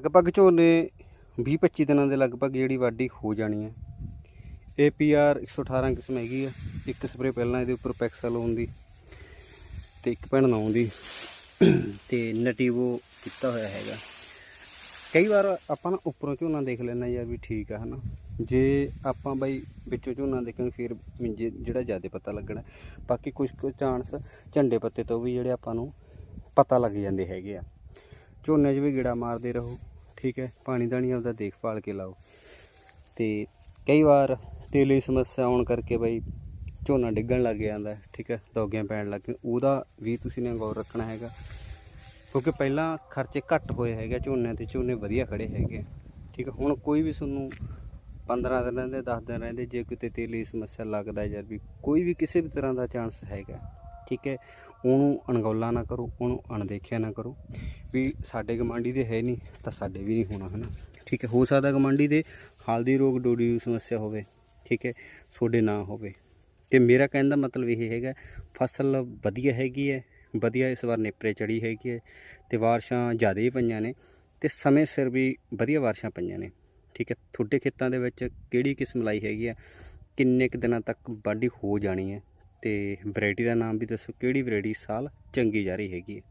ਲਗਭਗ ਝੋਨੇ 20-25 ਦਿਨਾਂ ਦੇ ਲਗਭਗ ਜਿਹੜੀ ਵਾਢੀ ਹੋ ਜਾਣੀ ਹੈ। APR 118 ਕਿਸਮ ਹੈਗੀ ਆ। ਇੱਕ ਸਪਰੇ ਪਹਿਲਾਂ ਇਹਦੇ ਉੱਪਰ ਪੈਕਸਾਲੋਨ ਦੀ ਤੇ ਇੱਕ ਭੈਣ ਨਾਉ ਦੀ ਤੇ ਨਟੀਵੋ ਕੀਤਾ ਹੋਇਆ ਹੈਗਾ। ਕਈ ਵਾਰ ਆਪਾਂ ਨਾ ਉੱਪਰੋਂ ਝੋਨਾ ਦੇਖ ਲੈਣਾ ਯਾਰ ਵੀ ਠੀਕ ਆ, ਹਨਾ। ਜੇ ਆਪਾਂ ਬਾਈ ਵਿੱਚੋਂ ਝੋਨਾ ਦੇਖਾਂਗੇ ਫਿਰ ਮਿੰਜੇ ਜਿਹੜਾ ਜ਼ਿਆਦਾ ਪਤਾ ਲੱਗਣਾ। ਬਾਕੀ ਕੁਝ ਕੁ ਚਾਂਸ ਝੰਡੇ ਪੱਤੇ ਤੋਂ ਵੀ ਜਿਹੜੇ ਆਪਾਂ ਨੂੰ ਪਤਾ ਲੱਗ ਜਾਂਦੇ ਹੈਗੇ ਆ। ਝੋਨੇ 'ਚ ਵੀ ਗੇੜਾ ਮਾਰਦੇ ਰਹੋ। ਠੀਕ ਹੈ, ਪਾਣੀ ਦਾਣੀ ਆਪਦਾ ਦੇਖਭਾਲ ਕੇ ਲਾਓ ਤੇ ਕਈ ਵਾਰ ਤੇਲੀ ਸਮੱਸਿਆ ਆਉਣ ਕਰਕੇ ਬਈ ਝੋਨਾ ਡਿੱਗਣ ਲੱਗ ਜਾਂਦਾ, ਠੀਕ ਹੈ ਦੌਗਿਆਂ ਪੈਣ ਲੱਗ ਗਏ ਉਹਦਾ ਵੀ ਤੁਸੀਂ ਨੇ ਗੌਰ ਰੱਖਣਾ ਹੈਗਾ ਕਿਉਂਕਿ ਪਹਿਲਾਂ ਖਰਚੇ ਘੱਟ ਹੋਏ ਹੈਗੇ ਆ ਝੋਨੇ ਤੇ, ਝੋਨੇ ਵਧੀਆ ਖੜੇ ਹੈਗੇ ਆ। ਠੀਕ ਹੈ, ਹੁਣ ਕੋਈ ਵੀ ਤੁਹਾਨੂੰ 15 ਦਿਨ ਰਹਿੰਦੇ 10 ਦਿਨ ਰਹਿੰਦੇ ਜੇ ਕਿਤੇ ਤੇਲੀ ਸਮੱਸਿਆ ਲੱਗਦਾ ਯਾਰ ਵੀ ਕੋਈ ਵੀ ਕਿਸੇ ਵੀ ਤਰ੍ਹਾਂ ਦਾ ਚਾਂਸ ਹੈਗਾ, ਠੀਕ ਹੈ, ਉਹਨੂੰ ਅਣਗੌਲਾ ਨਾ ਕਰੋ, ਉਹਨੂੰ ਅਣਦੇਖਿਆ ਨਾ ਕਰੋ ਵੀ ਸਾਡੇ ਗਮਾਂਡੀ ਦੇ ਹੈ ਨਹੀਂ, ਤਾਂ ਸਾਡੇ ਵੀ ਨਹੀਂ ਹੋਣਾ, ਹਨਾ? ਠੀਕ ਹੈ, ਹੋ ਸਕਦਾ ਗਮਾਂਡੀ ਦੇ ਹਲਦੀ ਰੋਗ ਡੋਡੀ ਸਮੱਸਿਆ ਹੋਵੇ, ਠੀਕ ਹੈ, ਤੁਹਾਡੇ ਨਾ ਹੋਵੇ। ਤੇ ਮੇਰਾ ਕਹਿਣ ਦਾ ਮਤਲਬ ਇਹ ਹੈਗਾ, ਫਸਲ ਵਧੀਆ ਹੈਗੀ ਹੈ, ਵਧੀਆ ਇਸ ਵਾਰ ਨੇਪਰੇ ਚੜੀ ਹੈਗੀ ਹੈ, ਤੇ ਬਾਰਿਸ਼ਾਂ ਜ਼ਿਆਦਾ ਹੀ ਪਈਆਂ ਨੇ, ਤੇ ਸਮੇਂ ਸਿਰ ਵੀ ਵਧੀਆ ਬਾਰਿਸ਼ਾਂ ਪਈਆਂ ਨੇ, ਠੀਕ ਹੈ। ਤੁਹਾਡੇ ਖੇਤਾਂ ਦੇ ਵਿੱਚ ਕਿਹੜੀ ਕਿਸਮ ਲਾਈ ਹੈਗੀ ਹੈ, ਕਿੰਨੇ ਕੁ ਦਿਨਾਂ ਤੱਕ ਵਾਢੀ ਹੋ ਜਾਣੀ ਹੈ, ਤੇ ਵੈਰਾਈਟੀ ਦਾ ਨਾਮ ਵੀ ਦੱਸੋ, ਕਿਹੜੀ ਵੈਰਾਈਟੀ ਸਾਲ ਚੰਗੀ ਜਾ ਰਹੀ ਹੈਗੀ ਹੈ?